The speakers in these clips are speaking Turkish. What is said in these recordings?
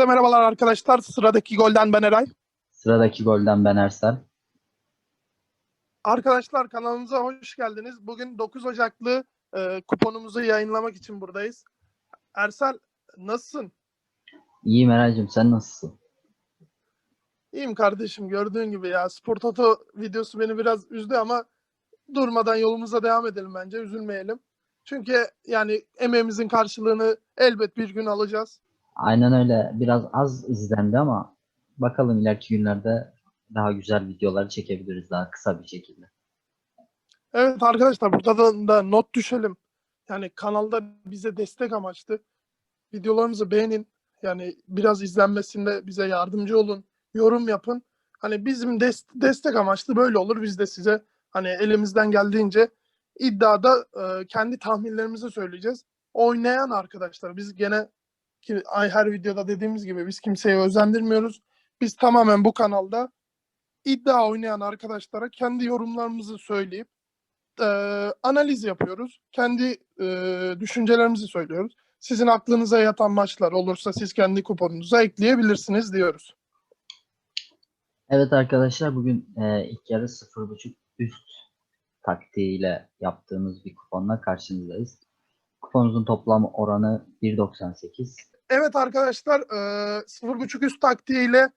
Hepinize merhabalar arkadaşlar. Sıradaki golden ben Eray. Sıradaki golden ben Ersel. Arkadaşlar kanalımıza hoş geldiniz. Bugün 9 Ocaklı e, kuponumuzu yayınlamak için buradayız. Ersel nasılsın? İyiyim Eray'cığım sen nasılsın? İyiyim kardeşim gördüğün gibi ya. Spor Toto videosu beni biraz üzdü ama durmadan yolumuza devam edelim bence. Üzülmeyelim. Çünkü yani emeğimizin karşılığını elbet bir gün alacağız. Aynen öyle. Biraz az izlendi ama bakalım ileriki günlerde daha güzel videolar çekebiliriz daha kısa bir şekilde. Evet arkadaşlar burada da, da not düşelim. Yani kanalda bize destek amaçlı. Videolarımızı beğenin. Yani biraz izlenmesinde bize yardımcı olun. Yorum yapın. Hani bizim des- destek amaçlı böyle olur. Biz de size hani elimizden geldiğince iddiada e, kendi tahminlerimizi söyleyeceğiz. Oynayan arkadaşlar biz gene ki ay her videoda dediğimiz gibi biz kimseyi özendirmiyoruz. Biz tamamen bu kanalda iddia oynayan arkadaşlara kendi yorumlarımızı söyleyip e, analiz yapıyoruz. Kendi e, düşüncelerimizi söylüyoruz. Sizin aklınıza yatan maçlar olursa siz kendi kuponunuza ekleyebilirsiniz diyoruz. Evet arkadaşlar bugün e, ilk yarı 0.5 üst taktiğiyle yaptığımız bir kuponla karşınızdayız. Kuponumuzun toplam oranı 1.98. Evet arkadaşlar e, 0.5 üst taktiğiyle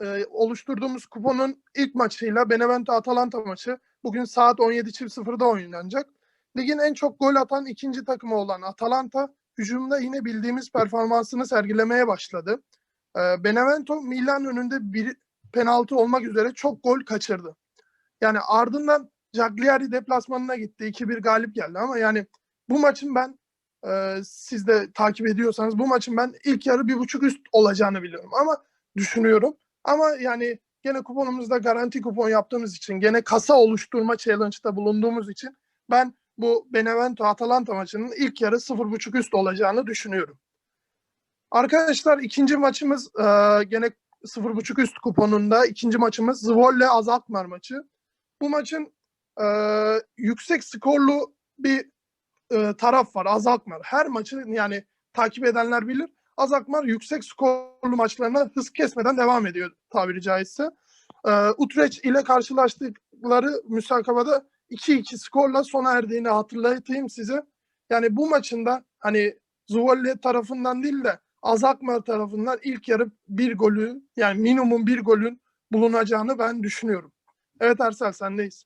e, oluşturduğumuz kuponun ilk maçıyla Benevento Atalanta maçı bugün saat 17.00'da oynanacak. Ligin en çok gol atan ikinci takımı olan Atalanta hücumda yine bildiğimiz performansını sergilemeye başladı. E, Benevento Milan önünde bir penaltı olmak üzere çok gol kaçırdı. Yani ardından Cagliari deplasmanına gitti. 2-1 galip geldi ama yani bu maçın ben e, siz de takip ediyorsanız bu maçın ben ilk yarı bir buçuk üst olacağını biliyorum ama düşünüyorum. Ama yani gene kuponumuzda garanti kupon yaptığımız için gene kasa oluşturma challenge'da bulunduğumuz için ben bu Benevento Atalanta maçının ilk yarı 0.5 üst olacağını düşünüyorum. Arkadaşlar ikinci maçımız e, gene 0.5 üst kuponunda ikinci maçımız Zwolle Azaltmar maçı. Bu maçın e, yüksek skorlu bir e, taraf var Azaltmar. Her maçı yani takip edenler bilir. Azaltmar yüksek skorlu maçlarına hız kesmeden devam ediyor tabiri caizse. E, Utrecht ile karşılaştıkları müsabakada 2-2 skorla sona erdiğini hatırlatayım size. Yani bu maçında hani Zwolle tarafından değil de Azaltmar tarafından ilk yarı bir golü yani minimum bir golün bulunacağını ben düşünüyorum. Evet Ersel sendeyiz.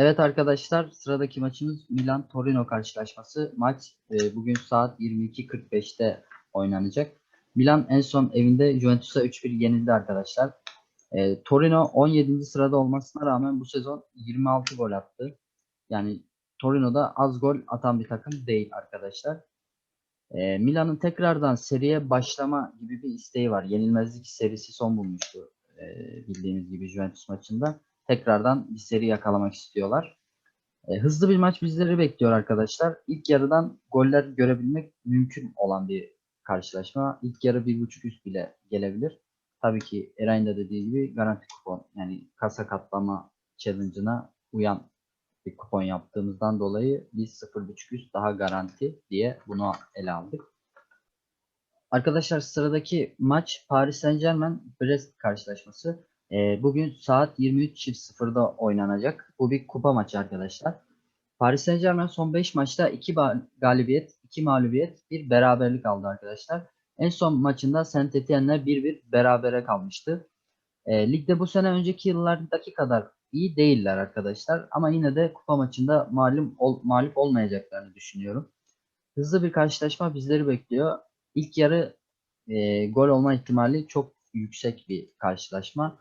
Evet arkadaşlar sıradaki maçımız Milan Torino karşılaşması. Maç e, bugün saat 22.45'te oynanacak. Milan en son evinde Juventus'a 3-1 yenildi arkadaşlar. E, Torino 17. sırada olmasına rağmen bu sezon 26 gol attı. Yani Torino'da az gol atan bir takım değil arkadaşlar. E, Milan'ın tekrardan seriye başlama gibi bir isteği var. Yenilmezlik serisi son bulmuştu e, bildiğiniz gibi Juventus maçında tekrardan bir seri yakalamak istiyorlar. E, hızlı bir maç bizleri bekliyor arkadaşlar. İlk yarıdan goller görebilmek mümkün olan bir karşılaşma. İlk yarı bir buçuk üst bile gelebilir. Tabii ki Eray'ın da dediği gibi garanti kupon yani kasa katlama challenge'ına uyan bir kupon yaptığımızdan dolayı biz 0.5 üst daha garanti diye bunu ele aldık. Arkadaşlar sıradaki maç Paris Saint Germain Brest karşılaşması. E, bugün saat 23.00'da oynanacak. Bu bir kupa maçı arkadaşlar. Paris Saint Germain son 5 maçta 2 galibiyet, 2 mağlubiyet, bir beraberlik aldı arkadaşlar. En son maçında Saint Etienne'le 1-1 berabere kalmıştı. E, ligde bu sene önceki yıllardaki kadar iyi değiller arkadaşlar. Ama yine de kupa maçında malum ol, mağlup olmayacaklarını düşünüyorum. Hızlı bir karşılaşma bizleri bekliyor. İlk yarı e, gol olma ihtimali çok yüksek bir karşılaşma.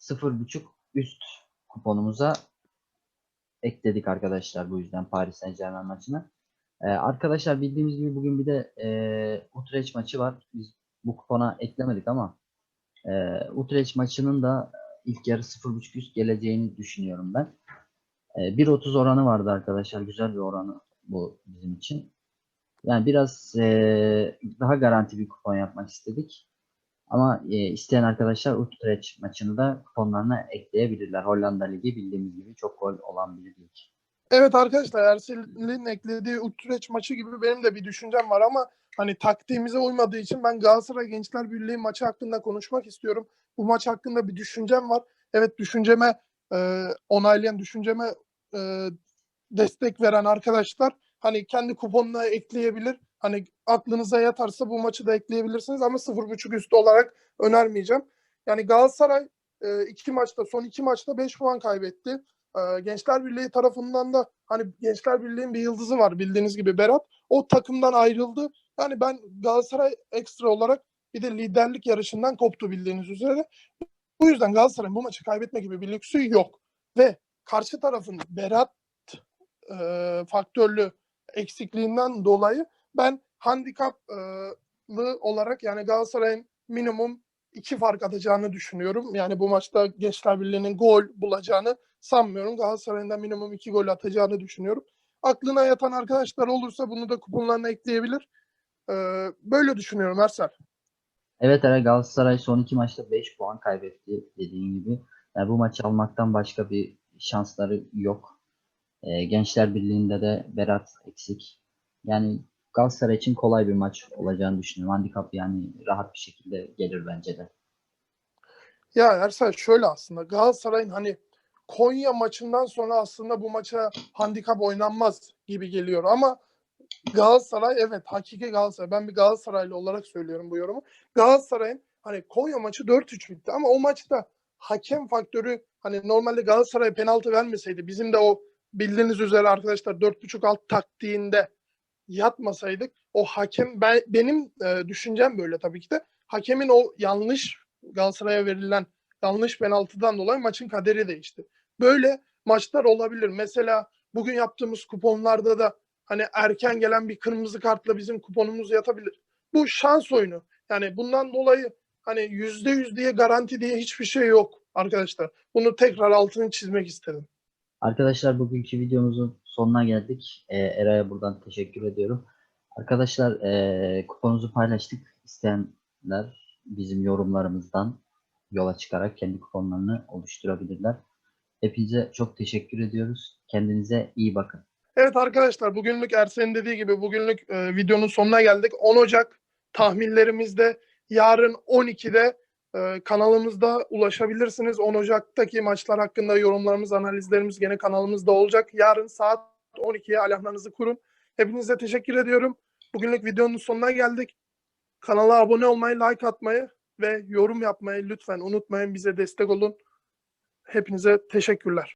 0.5 üst kuponumuza ekledik arkadaşlar bu yüzden Paris Saint Germain maçını. Ee, arkadaşlar bildiğimiz gibi bugün bir de e, Utrecht maçı var. Biz bu kupona eklemedik ama e, Utrecht maçının da ilk yarı 0.5 üst geleceğini düşünüyorum ben. E, 1.30 oranı vardı arkadaşlar. Güzel bir oranı bu bizim için. Yani biraz e, daha garanti bir kupon yapmak istedik. Ama e, isteyen arkadaşlar Utrecht maçını da kuponlarına ekleyebilirler. Hollanda Ligi bildiğimiz gibi çok gol olan bir lig. Evet arkadaşlar Ersel'in eklediği Utrecht maçı gibi benim de bir düşüncem var ama hani taktiğimize uymadığı için ben Galatasaray Gençler Birliği maçı hakkında konuşmak istiyorum. Bu maç hakkında bir düşüncem var. Evet düşünceme e, onaylayan, düşünceme e, destek veren arkadaşlar hani kendi kuponuna ekleyebilir. Hani aklınıza yatarsa bu maçı da ekleyebilirsiniz ama 0.5 üstü olarak önermeyeceğim. Yani Galatasaray e, iki maçta son iki maçta 5 puan kaybetti. E, Gençler Birliği tarafından da hani Gençler Birliği'nin bir yıldızı var bildiğiniz gibi Berat. O takımdan ayrıldı. Yani ben Galatasaray ekstra olarak bir de liderlik yarışından koptu bildiğiniz üzere. Bu yüzden Galatasaray'ın bu maçı kaybetme gibi bir lüksü yok. Ve karşı tarafın Berat e, faktörlü eksikliğinden dolayı ben handikaplı olarak yani Galatasaray'ın minimum iki fark atacağını düşünüyorum. Yani bu maçta Gençler Birliği'nin gol bulacağını sanmıyorum. Galatasaray'ın da minimum iki gol atacağını düşünüyorum. Aklına yatan arkadaşlar olursa bunu da kuponlarına ekleyebilir. Ee, böyle düşünüyorum Ersel. Evet Eray Galatasaray son iki maçta 5 puan kaybetti dediğin gibi. Yani bu maçı almaktan başka bir şansları yok. Ee, Gençler Birliği'nde de Berat eksik. Yani Galatasaray için kolay bir maç olacağını düşünüyorum. Handikap yani rahat bir şekilde gelir bence de. Ya Ersel şöyle aslında Galatasaray'ın hani Konya maçından sonra aslında bu maça handikap oynanmaz gibi geliyor ama Galatasaray evet hakiki Galatasaray. Ben bir Galatasaraylı olarak söylüyorum bu yorumu. Galatasaray'ın hani Konya maçı 4-3 bitti ama o maçta hakem faktörü hani normalde Galatasaray penaltı vermeseydi bizim de o bildiğiniz üzere arkadaşlar 4.5 alt taktiğinde yatmasaydık o hakem ben, benim e, düşüncem böyle tabii ki de hakemin o yanlış Galatasaray'a verilen yanlış penaltıdan dolayı maçın kaderi değişti. Böyle maçlar olabilir. Mesela bugün yaptığımız kuponlarda da hani erken gelen bir kırmızı kartla bizim kuponumuz yatabilir. Bu şans oyunu. Yani bundan dolayı hani yüzde yüz diye garanti diye hiçbir şey yok arkadaşlar. Bunu tekrar altını çizmek istedim. Arkadaşlar bugünkü videomuzun sonuna geldik. Ee, Eray'a buradan teşekkür ediyorum. Arkadaşlar ee, kuponunuzu paylaştık. İsteyenler bizim yorumlarımızdan yola çıkarak kendi kuponlarını oluşturabilirler. Hepinize çok teşekkür ediyoruz. Kendinize iyi bakın. Evet arkadaşlar bugünlük Ersen'in dediği gibi bugünlük e, videonun sonuna geldik. 10 Ocak tahminlerimizde yarın 12'de e, kanalımızda ulaşabilirsiniz. 10 Ocak'taki maçlar hakkında yorumlarımız, analizlerimiz gene kanalımızda olacak. Yarın saat 12'ye alahlarınızı kurun. Hepinize teşekkür ediyorum. Bugünlük videonun sonuna geldik. Kanala abone olmayı, like atmayı ve yorum yapmayı lütfen unutmayın. Bize destek olun. Hepinize teşekkürler.